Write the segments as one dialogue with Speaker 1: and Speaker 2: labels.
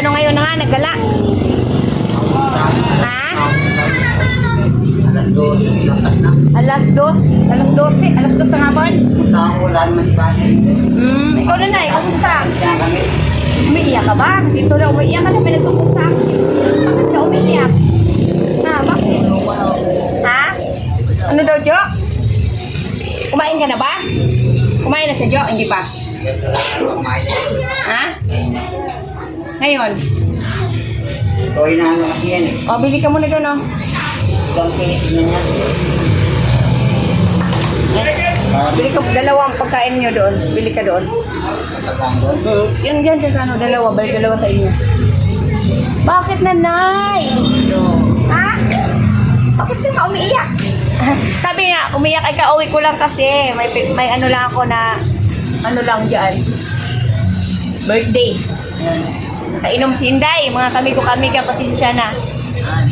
Speaker 1: Nag-ano ngayon na nga, naggala. Ha?
Speaker 2: Alas dos, na.
Speaker 1: Alas dos. Dose. Alas dos ng hapon. Hmm, ikaw nanay, kamusta?
Speaker 2: Kaya kami,
Speaker 1: Umiiyak ka ba? Dito na umiiyak ka na pinagsumbong sa akin. Bakit ka umiiyak? Ha, bakit? Ha? Ano daw, Jo? Kumain ka na ba? Kumain na si Jo? Hindi pa. Ha? Ngayon?
Speaker 2: ito ay naano kasi yan eh.
Speaker 1: O, bili ka muna doon, oh.
Speaker 2: Ibang pinis na niya.
Speaker 1: Bili ka, dalawang pagkain niyo doon. Bili ka doon. Mm, yun dyan, sa ano, dalawa. Balik dalawa sa inyo. Bakit, nanay? Ha? Bakit ka umiiyak? Sabi nga, umiyak ay kauwi ko lang kasi. May, may ano lang ako na, ano lang dyan. Birthday.
Speaker 2: Yan.
Speaker 1: Nakainom si Inday. Mga kami ko kami ka pasensya na.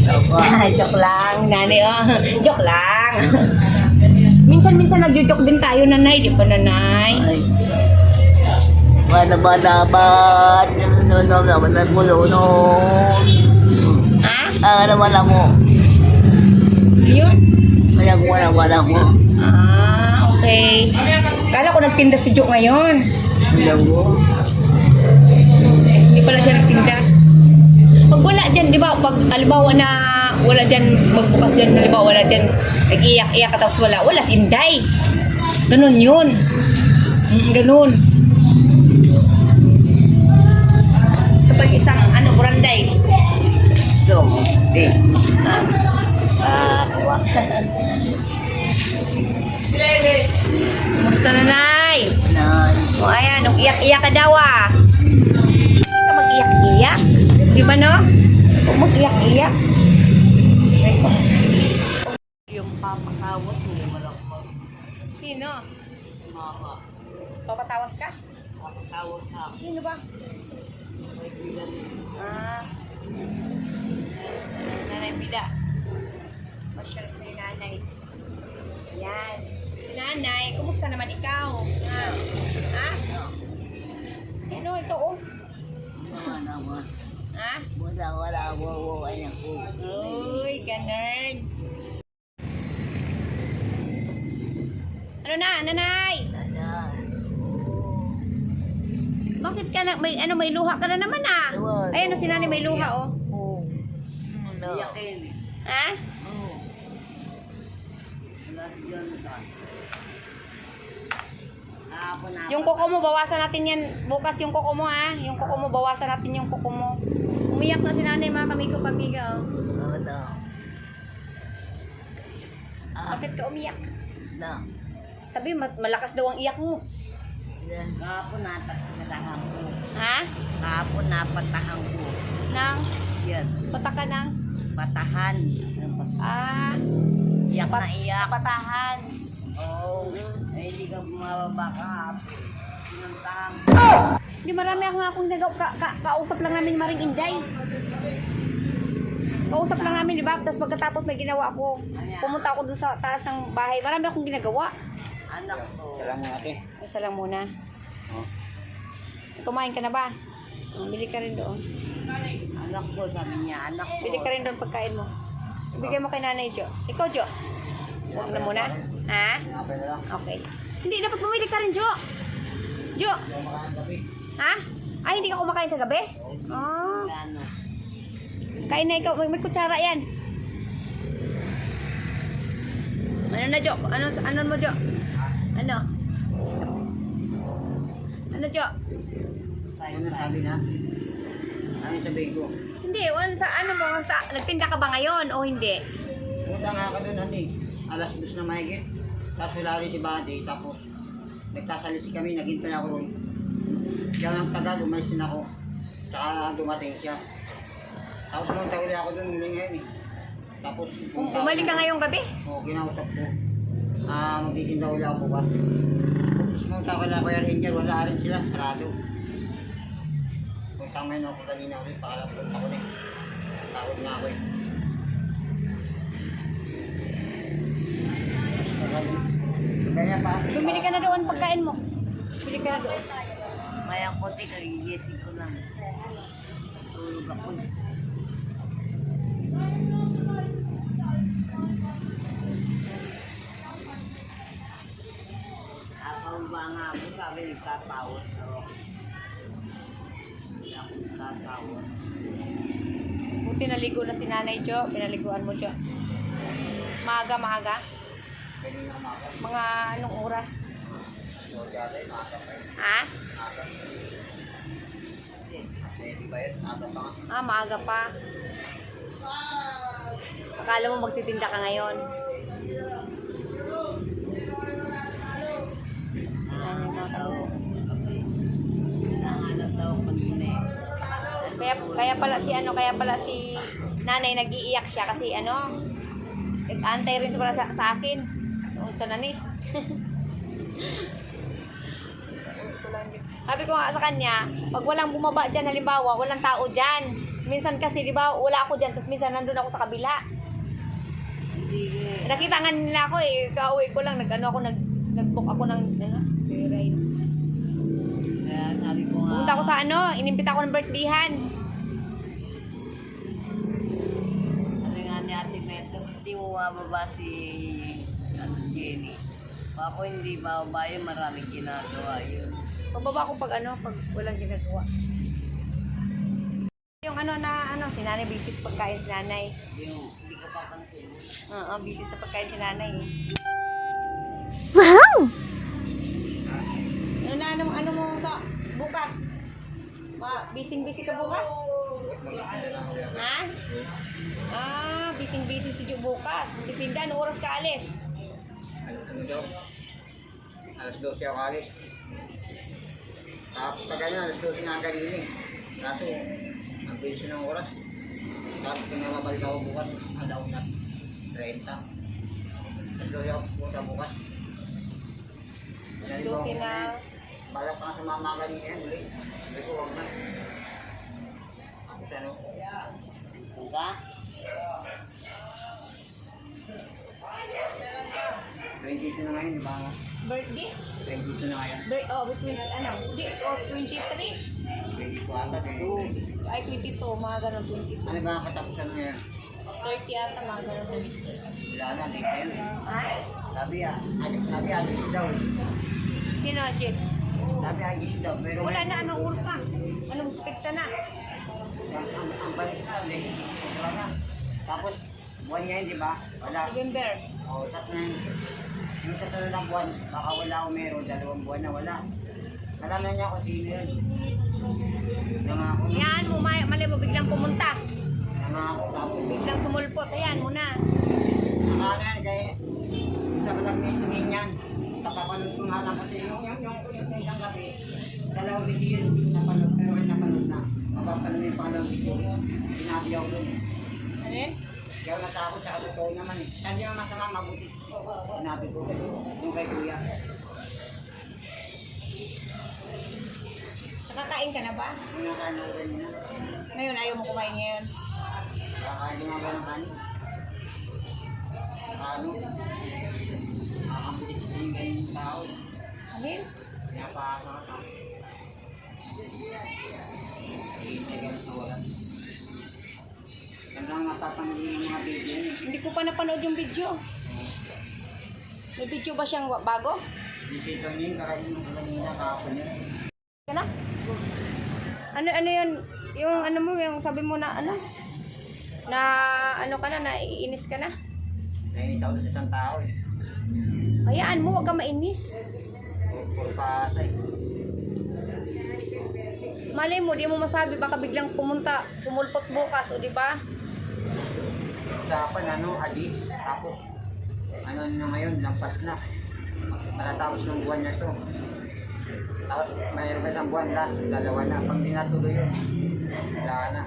Speaker 1: Joke lang, nanay. Oh. joke lang. Minsan-minsan nagjo-joke din tayo, nanay. Di ba, nanay?
Speaker 2: Ay. Wala ba dapat? Ano na naman ang mulo no?
Speaker 1: Ha?
Speaker 2: Ah, ano wala mo?
Speaker 1: Yun?
Speaker 2: Wala mo, wala, wala mo.
Speaker 1: Ah, okay. Kala ko nagtinda si Joke ngayon.
Speaker 2: Wala mo.
Speaker 1: Pala siya nagtinda. Pag wala dyan, di ba, pag halimbawa na wala dyan, magbukas dyan, halimbawa wala dyan, nag-iyak-iyak ka tapos wala, wala si Inday. Ganun yun. Mm, ganun. Kapag isang, ano, buranday.
Speaker 2: Ito, di.
Speaker 1: Ah, ah, kuha. Kumusta na, Nay?
Speaker 2: Na,
Speaker 1: O ayan, nung iyak-iyak ka daw ah. Hindi. Di ba no? Huwag mag-iyak-iyak.
Speaker 2: yung papakawat mo, malakmang
Speaker 1: Sino?
Speaker 2: mama.
Speaker 1: Papatawas ka?
Speaker 2: Papakawat sa akin.
Speaker 1: Sino ba?
Speaker 2: May bilang
Speaker 1: Ah. Nanay Bida. Masyal ko yung nanay. Yan. Nanay, kumusta naman ikaw? Ha? Ha? Ano ito oh?
Speaker 2: Wala naman.
Speaker 1: Ha?
Speaker 2: Wala, wala, anak ko.
Speaker 1: Uy, ganun. Ano na, nanay?
Speaker 2: Wala.
Speaker 1: Bakit ka na, may, ano, may luha ka na naman ah.
Speaker 2: Ewan.
Speaker 1: Ayun, si nanay may luha oh.
Speaker 2: Oo. Wala. Iyakin.
Speaker 1: Ha?
Speaker 2: Oo. Wala Hapon na.
Speaker 1: Yung kuko mo, bawasan natin yan. Bukas yung kuko mo ha. Yung kuko mo, bawasan natin yung kuko mo. Umiyak na si nanay, mga kamigo kamiga oh.
Speaker 2: Wala. Ah,
Speaker 1: Bakit ka umiyak?
Speaker 2: na.
Speaker 1: Sabi, ma- malakas daw ang iyak mo.
Speaker 2: Kahapon napatahan ko.
Speaker 1: Ha?
Speaker 2: Kahapon napatahan ko.
Speaker 1: Nang
Speaker 2: Yan.
Speaker 1: pataka ng,
Speaker 2: Patahan.
Speaker 1: ah,
Speaker 2: Iyak na iyak.
Speaker 1: patahan.
Speaker 2: Oo. Eh, hindi ka bumababa kahapon. Sinuntahan ko.
Speaker 1: Hindi marami ako nga akong nagaw, ka, ka, kausap lang namin Maring Inday. Kausap lang namin, di ba? Tapos pagkatapos may ginawa ako. Pumunta ako dun sa taas ng bahay. Marami akong ginagawa.
Speaker 2: Anak ko.
Speaker 1: Isa lang muna.
Speaker 2: Oh.
Speaker 1: Kumain ka na ba? Oh, bili ka rin doon.
Speaker 2: Anak ko, sabi niya. Anak ko.
Speaker 1: Bili ka rin doon pagkain mo. Ibigay mo kay nanay Jo. Ikaw Jo. Huwag na muna. Ha?
Speaker 2: Okay na lang.
Speaker 1: Okay. Hindi, dapat bumili ka rin Jo. Jo. Ha? Ay, hindi ka kumakain sa gabi?
Speaker 2: Ano?
Speaker 1: Kain na ikaw. May, may kutsara yan. Ano na, Jo? Ano, ano mo, Jo? Ano? Ano, Jo?
Speaker 2: Tayo na sabi na. Ano sabihin ko?
Speaker 1: Hindi, wala sa ano mo, sa, nagtinda ka ba ngayon o hindi?
Speaker 2: Punta nga ka doon, ano eh. Alas dos na mahigit. Tapos wala rin si Buddy. Tapos nagsasalisi kami, naghintay ako ron. Diyan ang tagal, umalis din ako. Tsaka dumating siya. Tapos nung tawili ako doon, muli ngayon eh. Tapos
Speaker 1: Kung bumalik ka ngayong gabi?
Speaker 2: Oo, kinausap ko. Ah, magtitinda ulit ako bukas. Tapos nung sa kala Kuya Ranger, wala rin sila, sarado. Tama na ako kanina ulit. Paalam ko ako na. Takot nga ako eh. Kaya pa.
Speaker 1: Bumili ka na doon pagkain mo. Bili ka na doon.
Speaker 3: Kote, kagigising ko lang. Tulog ako. Ako ba nga ako, sabi nagtatawas na ako. Hindi ako nagtatawas.
Speaker 1: Buti naligo na si Nanay Jo. Pinaliguan mo, Jo. Maaga, maaga. Mga anong oras? Ha? Ah, maaga pa. Akala mo magtitinda ka ngayon. Kaya, kaya pala si ano, kaya pala si nanay nag-iiyak siya kasi ano, nag-antay rin sa, sa akin. Noon sa nani. Sabi ko nga sa kanya, pag walang bumaba dyan, halimbawa, walang tao dyan. Minsan kasi, di ba, wala ako dyan, tapos minsan nandun ako sa kabila.
Speaker 3: Hindi.
Speaker 1: Nakita nga nila ako eh, kauwi ko lang, nag-ano ako, nag, nag-book ako ng, ano, ride.
Speaker 3: Kaya sabi ko nga,
Speaker 1: Pumunta ako sa ano, inimbita ako ng birthdayhan.
Speaker 3: sabi nga ni Ate Meto, hindi mo mababa si ano, Jenny. Ako hindi bababa yun, maraming ginagawa yun.
Speaker 1: Pababa ko pag ano, pag walang ginagawa. Yung ano na, ano, si nanay busy sa pagkain si nanay.
Speaker 3: Yung hindi ka papansin.
Speaker 1: Oo, busy sa pagkain si nanay. eh. Ano na, ano, ano mo sa bukas? Ma, busy-busy ka bukas? Ha? Ah, busy-busy si Jo bukas. Magtitinda, ano oras ka alis?
Speaker 2: Daw? Alas 12 ako alis. Tapos pag ano, alas 12 nga kanina eh. Kaso, ang bilis ng oras. Tapos kung namabalik ako bukas, alaw na. 30. Alas 12 ako pupunta bukas.
Speaker 1: 12 na.
Speaker 2: Balak pa nga sumama kanina ulit. Sabi ko, huwag na. Tapos ano,
Speaker 3: Kung ka?
Speaker 2: 22 na ngayon, di ba?
Speaker 1: Birthday?
Speaker 2: 22 na ngayon.
Speaker 1: Bir oh, between, ano, di, oh, 23.
Speaker 2: 22 ata, 22.
Speaker 1: Ay, 22, mga ganun, 22.
Speaker 2: Ano ba ang katapusan ngayon?
Speaker 1: 30 ata, mga ganun.
Speaker 2: Wala na, na yun eh.
Speaker 1: Ha?
Speaker 2: Sabi ah, adik sabi adik daw. eh.
Speaker 1: Sino, Jess?
Speaker 2: Sabi agis daw, pero
Speaker 1: Wala na, anong oras na? Anong pizza na?
Speaker 2: ang, ang, ang balik na, late. Wala na. Tapos, buwan niya yun, di ba? Wala.
Speaker 1: November.
Speaker 2: O, tapos na yun. Yung sa sunod ng buwan, baka wala o meron, dalawang buwan na wala. Alam na niya kung sino yun. Nangako na.
Speaker 1: Yan mo, may, mali mo, biglang pumunta.
Speaker 2: Nangako tapos.
Speaker 1: Biglang sumulpot. Ayan mo na.
Speaker 2: Nakaka yan, kaya sa malang may tingin yan. Kapapanood ko nga lang kasi yung yung yung yung yung isang gabi. Dalawang video yun, napanood, pero ay napanood na. Mapapanood yung pangalawang video. Sinabi ako doon.
Speaker 1: Ano yun?
Speaker 2: Kaya natakot sa totoo naman eh. Sabi yung masama, mabuti. Sinabi ko, yung kay kuya.
Speaker 1: Nakakain ka na ba?
Speaker 2: Nakano ko rin na.
Speaker 1: Ngayon, ayaw mo kumain ngayon.
Speaker 2: Kakain nga ba ng kanin? Ano? Kayo yung tao.
Speaker 1: Ano yun?
Speaker 2: Pinapahasa ka tao. Hindi ganito mga video niya.
Speaker 1: Hindi ko pa napanood yung video. May video ba siyang bago?
Speaker 2: Bisito niya yung karami ng kanina kahapon
Speaker 1: na? Ano, ano yun? Yung ano mo, yung sabi mo na ano? Na ano ka na, naiinis ka na?
Speaker 2: Nainis ako sa isang tao eh.
Speaker 1: Hayaan mo, huwag ka mainis.
Speaker 2: Puro patay.
Speaker 1: Malay mo, di mo masabi, baka biglang pumunta, sumulpot bukas, o di ba?
Speaker 2: Usapan ano, adis. Tapos, ano na ngayon, lampas na. Matatapos ng buwan na to. Tapos, mayroon ka isang buwan last, dalawa na. Pag di yun, wala na.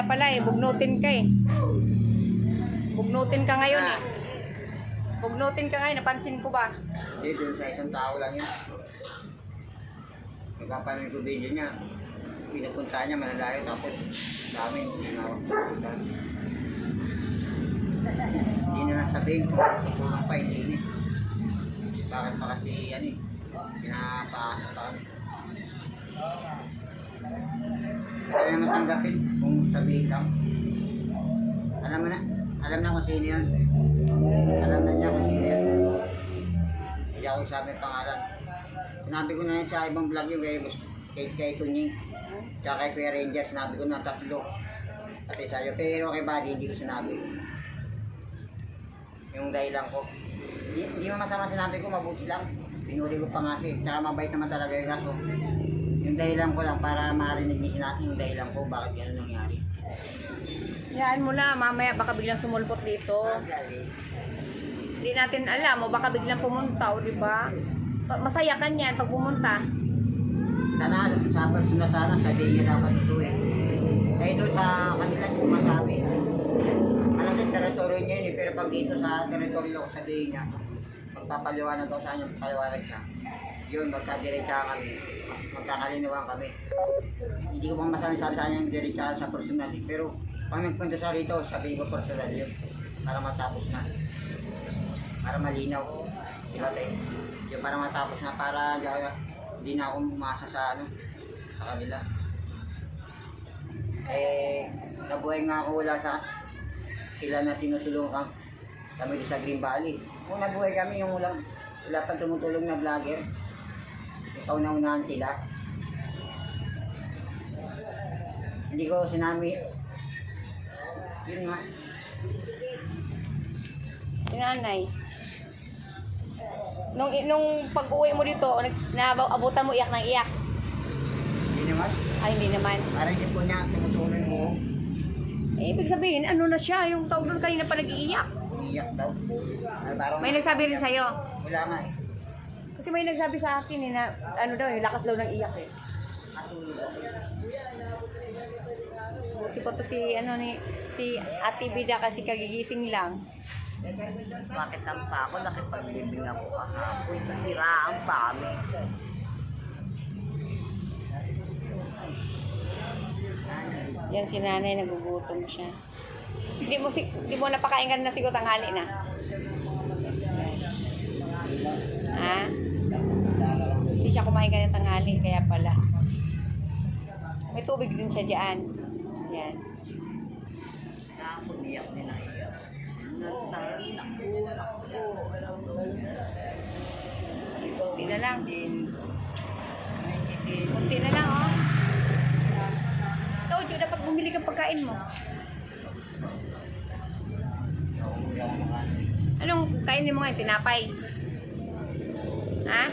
Speaker 1: Kaya pala eh, bugnutin ka eh. Bugnutin ka ngayon eh. Bugnutin ka ngayon, napansin ko ba?
Speaker 2: Hindi, doon sa isang tao lang yun. Nagpapanood ko video niya. Pinapunta niya, malalayo, tapos dami, tinawag ko punta. Hindi na nasabihin kung ano pa, hindi niya. Bakit pa kasi, ano eh, pinapaasa pa. Kaya naman tanggapin kung sabihin lang. Alam mo na, alam na kung sino yun. Alam na niya kung sino yun. Hindi ako sabi pangalan. Sinabi ko na yun sa ibang vlog yung kay, kay, kay Tunying. Tsaka kay Kuya Ranger, sinabi ko na tatlo. Pati sa'yo. Pero kay Buddy, hindi ko sinabi. Yung dahilan ko. Hindi, mo masama sinabi ko, mabuti lang. Pinuli ko pa nga siya. Tsaka mabait naman talaga yung kaso. Yung dahilan ko lang para marinig niya yung dahilan ko bakit gano'n
Speaker 1: Yan mo na, mamaya baka biglang sumulpot dito. Hindi natin alam, o baka biglang pumunta, o di ba? Masaya ka niyan pag pumunta.
Speaker 2: Sana sa personal sana sabihin dapat ito eh. Eh doon sa kanila ko masabi. Alam sa teritoryo niya yun eh, pero pag dito sa teritoryo ko sabihin niya, magpapaliwanag ako sa kanya, paliwanag siya. Yun, magkadiretsa kami. Magkakalinawan kami. Hindi ko pang masabi sabi sa kanya yung diretsa sa personal eh. Pero pag nagpunta sa rito, sabihin ko personal yun. Para matapos na. Para malinaw. Di ba tayo? Para matapos na para hindi na ako umasa sa ano sa kanila. Eh, nabuhay nga ako wala sa sila na tinutulungan kami sa Green Valley. Kung nabuhay kami yung wala, wala pang tumutulong na vlogger. Ikaw na unahan sila. Hindi ko sinami. Yun nga.
Speaker 1: Si nanay. Nung, nung pag-uwi mo dito, nag- naabutan mo iyak ng iyak.
Speaker 2: Hindi naman.
Speaker 1: Ay, hindi naman.
Speaker 2: Parang hindi po niya tumutulong mo.
Speaker 1: Eh, ibig sabihin, ano na siya, yung tao doon kanina pa nag-iiyak.
Speaker 2: Umiiyak daw. Ay, parang
Speaker 1: May nagsabi rin sa'yo.
Speaker 2: Wala nga eh.
Speaker 1: Kasi may nagsabi sa akin eh, na ano daw, yung lakas daw ng iyak eh.
Speaker 2: Katulog
Speaker 1: Buti pa to si, ano ni, si Ate Bida kasi kagigising lang.
Speaker 3: Bakit ang pa ako? Nakipaglibing ako kahapon. Nasiraan pa kami.
Speaker 1: Yan si nanay, nagugutom siya. Hindi mo, si, hindi mo napakain ka na siguro tanghali na. Ha? Hindi siya kumain ka ng tanghali, kaya pala. May tubig din siya dyan. Yan.
Speaker 3: Kahapon iyak din ang iyak. Naku, naku. Alam mo.
Speaker 1: Kunti na lang. Kunti na lang, oh. Ikaw, dapat bumili kang pagkain mo. Anong kainin mo ngayon? Tinapay? Ha?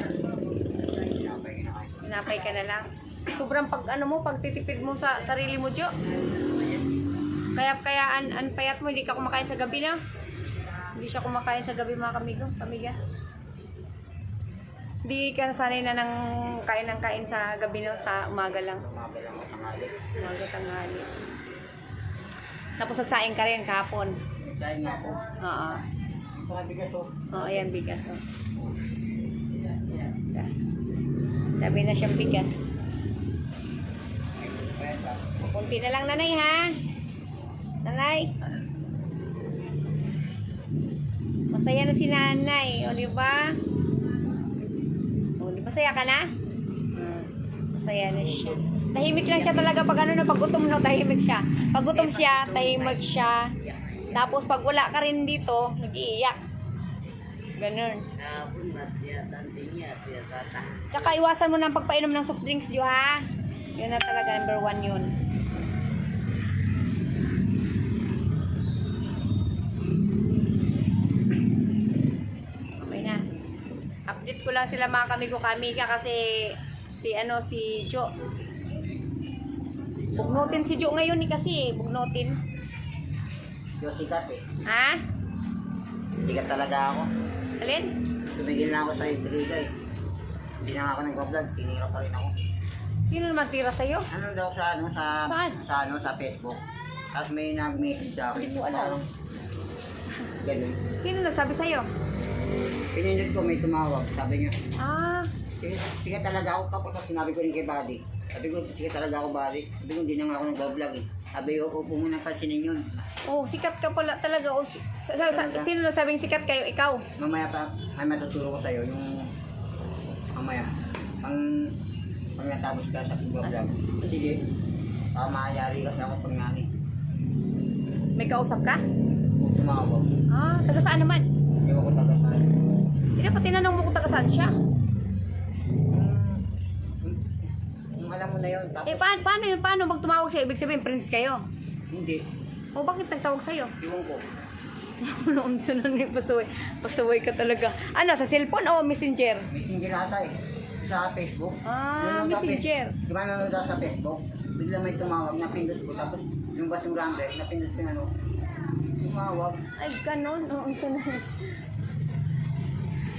Speaker 1: Tinapay ka na lang. Sobrang pag ano mo, pagtitipid mo sa sarili mo, Jo. Kaya kaya an, an payat mo, hindi ka kumakain sa gabi na. Hindi siya kumakain sa gabi mga kamigo, kamiga. Hindi ka nasanay na ng kain ng kain sa gabi na, sa umaga lang.
Speaker 2: Umaga lang tanghali.
Speaker 1: Umaga tanghali. Tapos nagsaing ka rin kahapon.
Speaker 2: Nga ako.
Speaker 1: Oo.
Speaker 2: Nga bigas oh.
Speaker 1: Oo, ayan bigas. Oh. Dami na siyang bigas. Kunti na lang nanay ha. Nanay. Masaya na si nanay. O di ba? O di ba masaya ka na? Masaya na siya. Tahimik lang siya talaga pag ano na pag gutom na tahimik siya. Pag gutom siya, tahimik siya. Tapos pag wala ka rin dito, nag-iiyak. Ganun. Tsaka iwasan mo ang pagpainom ng soft drinks, Jo, ha? Yun na talaga, number one yun. Okay na. Update ko lang sila mga kamigo kamika kasi si ano si Jo. Bugnutin si Jo ngayon ni kasi, bugnutin.
Speaker 2: Diyos sikat eh.
Speaker 1: Ha?
Speaker 2: Sikat talaga ako.
Speaker 1: Alin?
Speaker 2: Tumigil na ako sa intriga eh. Hindi na ako nag-vlog, tinira pa rin ako.
Speaker 1: Sino naman tira sa'yo?
Speaker 2: Ano daw sa ano sa
Speaker 1: Saan?
Speaker 2: sa ano sa Facebook. Tapos may nag-message sa akin.
Speaker 1: Hindi ko alam.
Speaker 2: Ganun.
Speaker 1: Sino nagsabi sa'yo?
Speaker 2: Pinindot ko, may tumawag. Sabi niya,
Speaker 1: Ah,
Speaker 2: sige, sige talaga ako. Tapos sinabi ko rin kay Buddy. Sabi ko, sige talaga ako, Buddy. Sabi ko, hindi na nga ako nag-vlog eh. Sabi ko, mo nang pansinin yun.
Speaker 1: oh, sikat ka pala talaga. Oh, si- sa, sa, sa- sino nagsabing sikat kayo? Ikaw.
Speaker 2: Mamaya pa, may matuturo ko sa'yo yung mamaya. Pang, pang natapos ka sa pag-vlog. Sige, baka maaayari kasi ako pag nani.
Speaker 1: May kausap ka?
Speaker 2: Kung tumawag,
Speaker 1: Ah, taga saan naman?
Speaker 2: Hindi ko taga saan.
Speaker 1: Hindi pa tinanong mo kung taga saan siya.
Speaker 2: Yung, yung alam mo na yun, tapos
Speaker 1: Eh, paano, paano yun? Paano pag tumawag sa'yo? Ibig sabihin, friends kayo.
Speaker 2: hindi.
Speaker 1: O bakit nagtawag sa'yo?
Speaker 2: Iwan ko.
Speaker 1: Noon siya na yung pasaway. Pasaway ka talaga. Ano, sa cellphone o messenger?
Speaker 2: Messenger ata eh. Sa Facebook.
Speaker 1: Ah,
Speaker 2: Nanonood ako
Speaker 1: messenger.
Speaker 2: Di ba nanonood ako sa Facebook? Bigla may tumawag, napindot ko. Tapos yung basong number, napindot ko yung ano. Tumawag.
Speaker 1: Ay, ganon. Oo, ang na.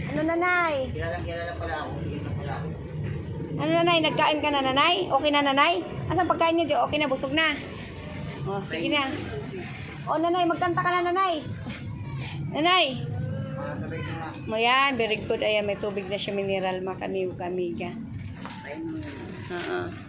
Speaker 1: Ano, nanay?
Speaker 2: Kilala, kilala pala ako. Pala.
Speaker 1: Ano, nanay? Nagkain ka na, nanay? Okay na, nanay? Asan pagkain niyo? Okay na, busog na. O, sige na. O, nanay, magkanta ka na, nanay. Nanay. Mo yan, very good. Ayan, may tubig na siya mineral, makamiw kamiga.
Speaker 2: Ayun.
Speaker 1: Oo.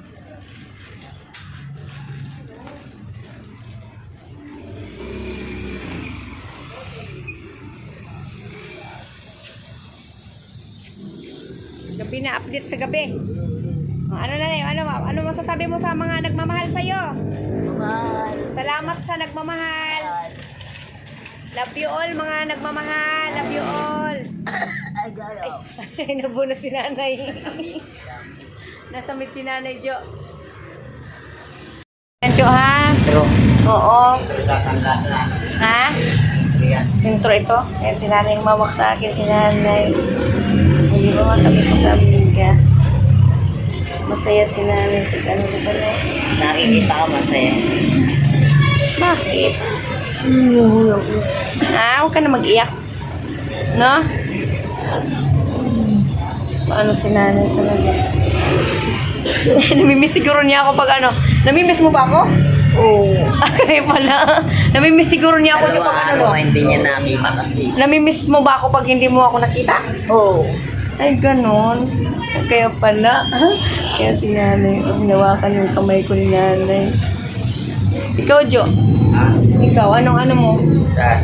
Speaker 1: Gabi na, update sa gabi. O, ano na ano, ano masasabi mo sa mga nagmamahal sa'yo?
Speaker 3: Mahal.
Speaker 1: Salamat sa nagmamahal. Love you all, mga nagmamahal. Love you all.
Speaker 3: Ay.
Speaker 1: Nabuna si nanay. Nasamit si nanay Jo. Yan Jo ha?
Speaker 2: Pero,
Speaker 1: Oo. Ha? Intro ito. Yan si nanay yung mawak sa akin. Si nanay. Hindi ba kami pag-amiga? Masaya si nanay. Pag ano na ba na?
Speaker 3: Nakikita ka masaya.
Speaker 1: Bakit? Ah, huwag ka na mag-iyak. No? Paano si nanay talaga? Namimiss siguro niya ako pag ano. Namimiss mo ba ako? Oo. Ay pala. Namimiss siguro niya ako di pag ano. no?
Speaker 3: hindi niya nakita kasi.
Speaker 1: Namimiss mo ba ako pag hindi mo ako nakita?
Speaker 3: Oo.
Speaker 1: Ay, ganon. Kaya pala. Kaya si nanay. Oh, hinawakan yung kamay ko ni nanay. Ikaw, Jo.
Speaker 2: ha?
Speaker 1: Ikaw, anong ano mo?
Speaker 2: Sa,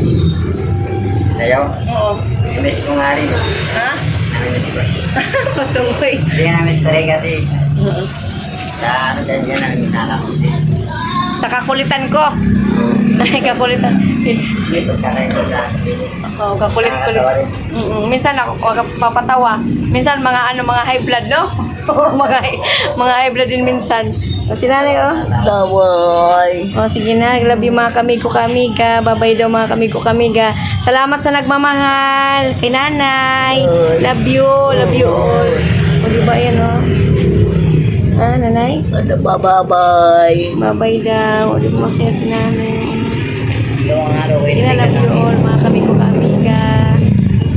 Speaker 2: sayaw.
Speaker 1: Oo.
Speaker 2: Miss ko nga rin.
Speaker 1: Ha?
Speaker 2: Miss ko.
Speaker 1: Pasaway.
Speaker 2: Hindi nga miss ko rin kasi. Sa ano dyan dyan namin nakakulit.
Speaker 1: Sa kakulitan ko. Ay,
Speaker 2: ka ko sa
Speaker 1: Oo, kakulit-kulit. Mm Minsan ako, wag papatawa. Minsan mga ano, mga high blood, no? mga, high- mga high blood din minsan. O, si nanay, oh.
Speaker 3: Daway.
Speaker 1: O, sige na. You mga kamigo kamiga. Babay daw mga kamigo kamiga. Salamat sa nagmamahal. Kay nanay. Love you. Love you all. O, di ba yan, oh? Ah, nanay?
Speaker 3: Babay?
Speaker 1: Babay daw. O, di ba masaya si nanay?
Speaker 3: Dalawang araw,
Speaker 1: Sige na, love you all, mga kamigo kamiga.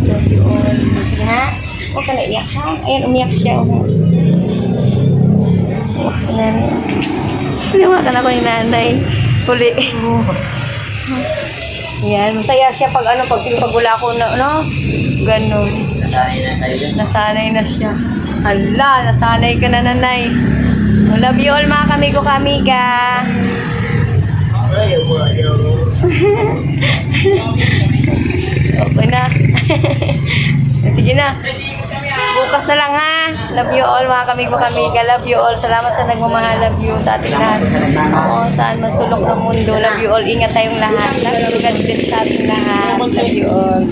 Speaker 1: Love you all. Ha? Huwag ka na iyak ha? Ayan, umiyak siya. Umiyak si nanay. Pinawakan ako ni nanay. Huli. Yan, masaya siya pag ano, pag, pag wala ko na, no? Ganon.
Speaker 2: Nasanay na tayo.
Speaker 1: Nasanay na siya. Hala, nasanay ka na nanay. Love you all mga kamigo kamiga. Okay na. Sige na. Bukas na lang ha. Love you all mga kamigo kamiga. Love you all. Salamat sa nagmamahal. Love you sa ating lahat. Oo, saan man sulok ng mundo. Love you all. Ingat tayong lahat. Love you. God sa ating lahat. Love you all.